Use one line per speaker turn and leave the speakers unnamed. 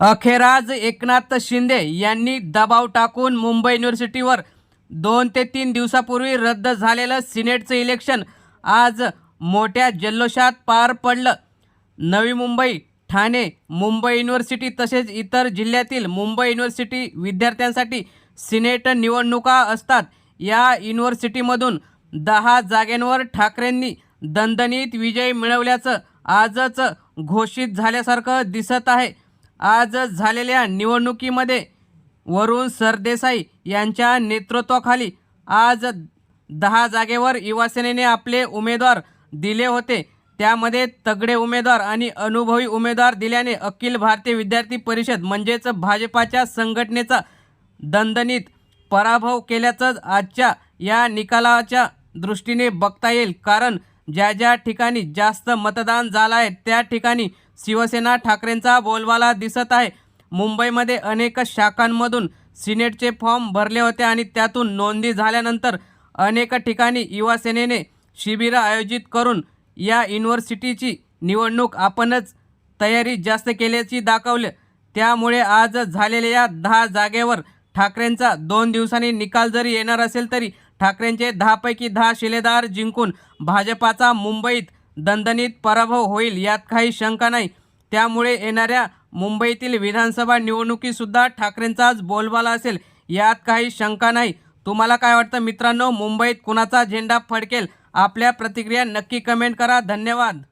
अखेर आज एकनाथ शिंदे यांनी दबाव टाकून मुंबई युनिव्हर्सिटीवर दोन ते तीन दिवसापूर्वी रद्द झालेलं सिनेटचं इलेक्शन आज मोठ्या जल्लोषात पार पडलं. नवी मुंबई ठाणे मुंबई युनिव्हर्सिटी तसेच इतर जिल्ह्यातील मुंबई युनिव्हर्सिटी विद्यार्थ्यांसाठी सिनेट निवडणुका असतात. या युनिव्हर्सिटीमधून दहा जागेंवर ठाकरेंनी दणदणीत विजय मिळवल्याचं आजच घोषित झाल्यासारखं दिसत आहे. आज झालेल्या निवडणुकीमध्ये वरुण सरदेसाई यांच्या नेतृत्वाखाली आज दहा जागेवर युवासेनेने आपले उमेदवार दिले होते. त्यामध्ये तगडे उमेदवार आणि अनुभवी उमेदवार दिल्याने अखिल भारतीय विद्यार्थी परिषद म्हणजेच भाजपाच्या संघटनेचा दणदणीत पराभव केल्याचं आजच्या या निकालाच्या दृष्टीने बघता येईल. कारण ज्या ज्या ठिकाणी जास्त मतदान झालं आहे त्या ठिकाणी शिवसेना ठाकरेंचा बोलवाला दिसत आहे. मुंबईमध्ये अनेक शाखांमधून सिनेटचे फॉर्म भरले होते आणि त्यातून नोंदी झाल्यानंतर अनेक ठिकाणी युवासेनेने शिबिरं आयोजित करून या युनिव्हर्सिटीची निवडणूक आपणच तयारी जास्त केल्याची दाखवले. त्यामुळे आज झालेल्या या दहा जागेवर ठाकरेंचा दोन दिवसांनी निकाल जरी येणार असेल तरी ठाकरेंचे दहापैकी दहा शिलेदार जिंकून भाजपाचा मुंबईत दणदणीत पराभव होईल यात काही शंका नाही. त्यामुळे येणाऱ्या मुंबईतील विधानसभा निवडणुकीसुद्धा ठाकरेंचाच बोलबाला असेल यात काही शंका नाही. तुम्हाला काय वाटतं मित्रांनो? मुंबईत कुणाचा झेंडा फडकेल? आपल्या प्रतिक्रिया नक्की कमेंट करा. धन्यवाद.